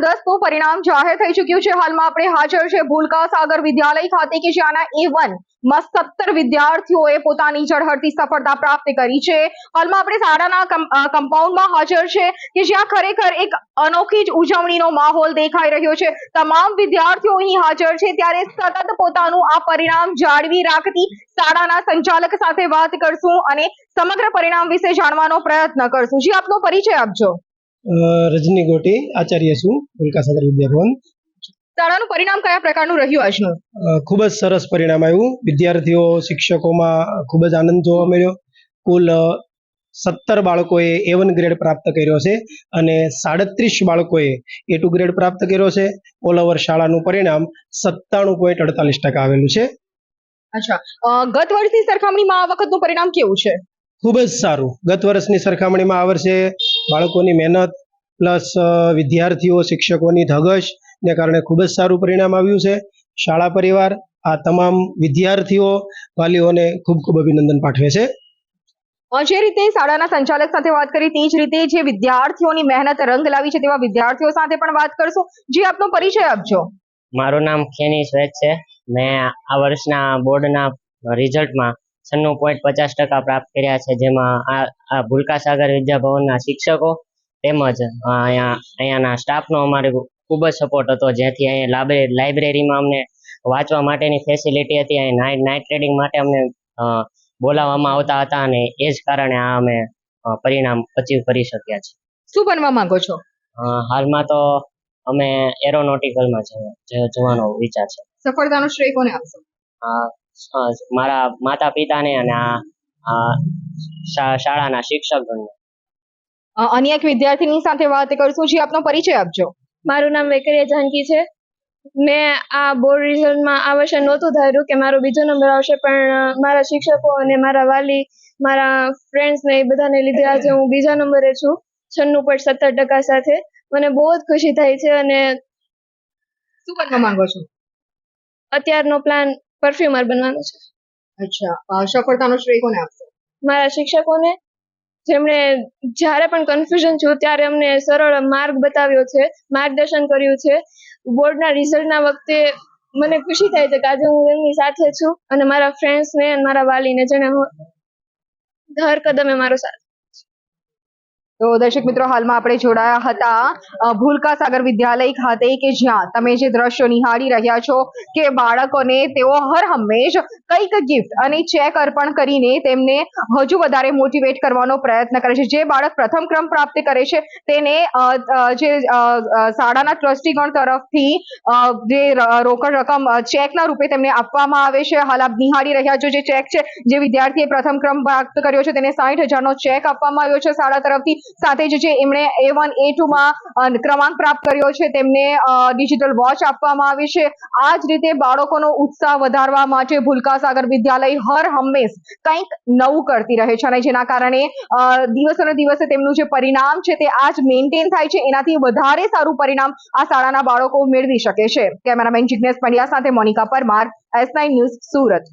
દસનું પરિણામ જાહેર થઈ ચુક્યું છે. હાલમાં આપણે હાજર છે ભૂલકા સાગર વિદ્યાલય ખાતે કે જ્યાંના એ માં સત્તર વિદ્યાર્થીઓએ પોતાની ચઢહરતી સફળતા પ્રાપ્ત કરી છે. હાલમાં આપણે શાળાના કમ્પાઉન્ડમાં હાજર છે કે જ્યાં ખરેખર એક અનોખી જ ઉજવણીનો માહોલ દેખાઈ રહ્યો છે. તમામ વિદ્યાર્થીઓ અહીં હાજર છે ત્યારે સતત પોતાનું આ પરિણામ જાળવી રાખતી શાળાના સંચાલક સાથે વાત કરશું અને સમગ્ર પરિણામ વિશે જાણવાનો પ્રયત્ન કરશું. જી, આપનો પરિચય આપજો. રજની ગોટી આચાર્ય છું ઉલ્કાસાગર વિદ્યાભવન. શાળાનું પરિણામ કયા પ્રકારનું રહ્યું આજનું ખૂબ જ સરસ પરિણામ આવ્યું. વિદ્યાર્થીઓ શિક્ષકોમાં ખૂબ જ આનંદ જોવા મળ્યો. કુલ સત્તર બાળકોએ એ વન ગ્રેડ પ્રાપ્ત કર્યો છે અને સાડત્રીસ બાળકોએ એ ટુ ગ્રેડ પ્રાપ્ત કર્યો છે. ઓલ ઓવર શાળાનું પરિણામ સત્તાણું પોઈન્ટ અડતાલીસ ટકા આવેલું છે. અચ્છા. ગત વર્ષની સરખામણીમાં આ વખતનું પરિણામ કેવું છે? ખૂબ જ સારું. ગત વર્ષની સરખામણીમાં આ વર્ષે બાળકોની મહેનત પ્લસ વિદ્યાર્થીઓ શિક્ષકોની ધગશ ને કારણે ખૂબ જ સારું પરિણામ આવ્યું છે. શાળા પરિવાર આ તમામ વિદ્યાર્થીઓ વાલીઓને ખૂબ ખૂબ અભિનંદન પાઠવે છે. જે રીતે શાળાના સંચાલક સાથે વાત કરી તે જ રીતે જે વિદ્યાર્થીઓની મહેનત રંગ લાવી છે તેવા વિદ્યાર્થીઓ સાથે પણ વાત કરશું. જે આપનો પરિચય આપજો. મારું નામ ખેની શ્વેત છે. મેં આ વર્ષના બોર્ડના રિઝલ્ટમાં છન્નું પોઈન્ટ પચાસ ટકા પ્રાપ્ત કર્યા છે જેમાં આ આ ભૂલકા સાગર વિદ્યાભવનના શિક્ષકો તેમજ અહીંયા અહીંયાના સ્ટાફનો અમારે ખૂબ જ સપોર્ટ હતો. જેથી અહીંયા લાઇબ્રે લાઇબ્રેરીમાં અમને વાંચવા માટેની ફેસિલિટી હતી. અહીં નાઇટ નાઇટ ટ્રેડિંગ માટે અમને બોલાવવામાં આવતા હતા અને એ જ કારણે આ અમે પરિણામ અચીવ કરી શક્યા છે શું બનવા માંગો છો? હાલમાં તો અમે એરોનોટિકલમાં જવાનો વિચાર છે. સફળતાનો શ્રેય કોને આપશો? મારા માતા પિતાને અને શાળાના શિક્ષકગણને અન્ય એક વિદ્યાર્થીની સાથે વાત કરશું જે આપનો પરિચય આપજો. મારું નામ વેકરિયા જાનકી છે. મેં આ બોર્ડ રિઝલ્ટમાં આ વર્ષે નહોતું ધાર્યું કે મારો બીજો નંબર આવશે પણ મારા શિક્ષકો અને મારા વાલી મારા ફ્રેન્ડ્સ ને એ બધાને લીધે આજે હું બીજા નંબરે છું છન્નું પોઈન્ટ સત્તર ટકા સાથે. મને બહુ જ ખુશી થાય છે અને શું બનવા માંગો છો? અત્યારનો પ્લાન પરફ્યુમર બનવાનો છે. અચ્છા સફળતાનો શ્રેય કોને આપશો? મારા શિક્ષકોને. જેમણે જ્યારે પણ કન્ફ્યુઝન છું ત્યારે અમને સરળ માર્ગ બતાવ્યો છે માર્ગદર્શન કર્યું છે. બોર્ડના રિઝલ્ટના વખતે મને ખુશી થાય છે કે આજે હું એમની સાથે છું અને મારા ફ્રેન્ડ્સને અને મારા વાલીને જેને હર કદમે મારો સાથ તો દર્શક મિત્રો, હાલમાં આપણે જોડાયા હતા ભૂલકા સાગર વિદ્યાલય ખાતે કે જ્યાં તમે જે દ્રશ્યો નિહાળી રહ્યા છો કે બાળકોને તેઓ હર હંમેશ કંઈક ગિફ્ટ અને ચેક અર્પણ કરીને તેમને હજુ વધારે મોટિવેટ કરવાનો પ્રયત્ન કરે છે. જે બાળક પ્રથમ ક્રમ પ્રાપ્ત કરે છે, તેને જે શાળાના ટ્રસ્ટીગણ તરફથી જે રોકડ રકમ ચેકના રૂપે તેમને આપવામાં આવે છે. હાલ આપ નિહાળી રહ્યા છો, જે ચેક છે, જે વિદ્યાર્થીએ પ્રથમ ક્રમ પ્રાપ્ત કર્યો છે, તેને સાઠ હજારનો ચેક આપવામાં આવ્યો છે શાળા તરફથી. સાથે જ છે એમણે એ વન એ ટુમાં ક્રમાંક પ્રાપ્ત કર્યો છે, તેમને ડિજિટલ વોચ આપવામાં આવી છે. આ જ રીતે બાળકોનો ઉત્સાહ વધારવા માટે ભૂલકા સાગર વિદ્યાલય હર હંમેશ કંઈક નવું કરતી રહે છે અને જેના કારણે દિવસે ને દિવસે તેમનું જે પરિણામ છે તે આજ મેન્ટેન થાય છે. એનાથી વધારે સારું પરિણામ આ શાળાના બાળકો મેળવી શકે છે. કેમેરામેન જિજ્ઞેશ પંડ્યા સાથે Monika Parmar S nine news Surat.